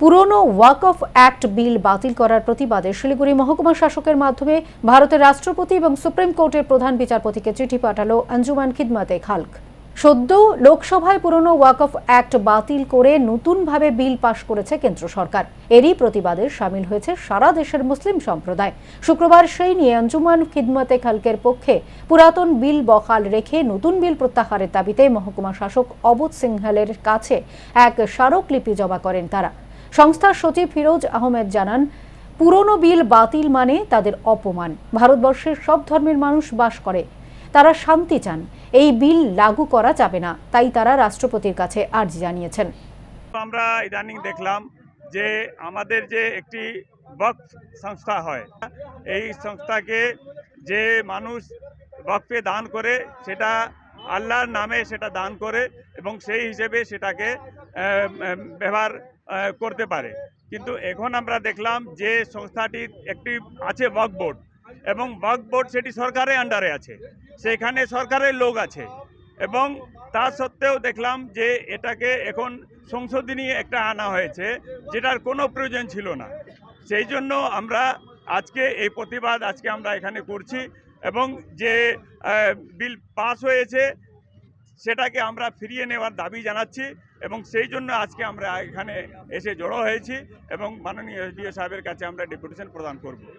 পুরনো walk of act বিল বাতিল করার প্রতিবাদে শিলিগুড়ি মহকুমা শাসকের মাধ্যমে ভারতের রাষ্ট্রপতি এবং সুপ্রিম কোর্টের প্রধান বিচারপতিকে চিঠি পাঠালো আঞ্জুমান খিদমাতে খালক। সদ্য লোকসভায় পুরনো ওয়াক অফ অ্যাক্ট বাতিল করে নতুনভাবে বিল পাশ করেছে কেন্দ্র সরকার। এরই প্রতিবাদে সামিল হয়েছে সারা দেশের মুসলিম সম্প্রদায়। শুক্রবার সেই নিয়ে আঞ্জুমান খিদমতে খালকের পক্ষে পুরাতন বিল বহাল রেখে নতুন বিল প্রত্যাহারের দাবিতে মহকুমা শাসক অবোধ সিংহালের কাছে এক স্মারকলিপি জমা করেন তারা। সংস্থার সচিব ফিরোজ আহমেদ জানান, পুরনো বিল বাতিল মানে তাদের অপমান। ভারতবর্ষের সব ধর্মের মানুষ বাস করে। তারা শান্তি চান। এই বিল লাগু করা যাবে না, তাই তারা রাষ্ট্রপতির কাছে আর্জি জানিয়েছেন। আমরা ইদানিং দেখলাম যে আমাদের যে একটি বক্ফ সংস্থা হয়, এই সংস্থাকে যে মানুষ বকফে দান করে, সেটা আল্লাহর নামে সেটা দান করে এবং সেই হিসেবে সেটাকে ব্যবহার করতে পারে। কিন্তু এখন আমরা দেখলাম যে সংস্থাটির একটি আছে বক বোর্ড এবং বক বোর্ড সেটি সরকারের আন্ডারে আছে। সেখানে সরকারের লোক আছে এবং তা সত্ত্বেও দেখলাম যে এটাকে এখন সংশোধনী একটা আনা হয়েছে যেটার কোনো প্রয়োজন ছিল না। সেই জন্য আমরা আজকে এই প্রতিবাদ আজকে আমরা এখানে করছি। এবং যে বিল পাস হয়েছে, সেটাকে আমরা ফিরিয়ে নেওয়ার দাবি জানাচ্ছি এবং সেই জন্য আজকে আমরা এখানে এসে জড়ো হয়েছি এবং মাননীয় এস এসডিও সাহেবের কাছে আমরা ডেপুটেশন প্রদান করব।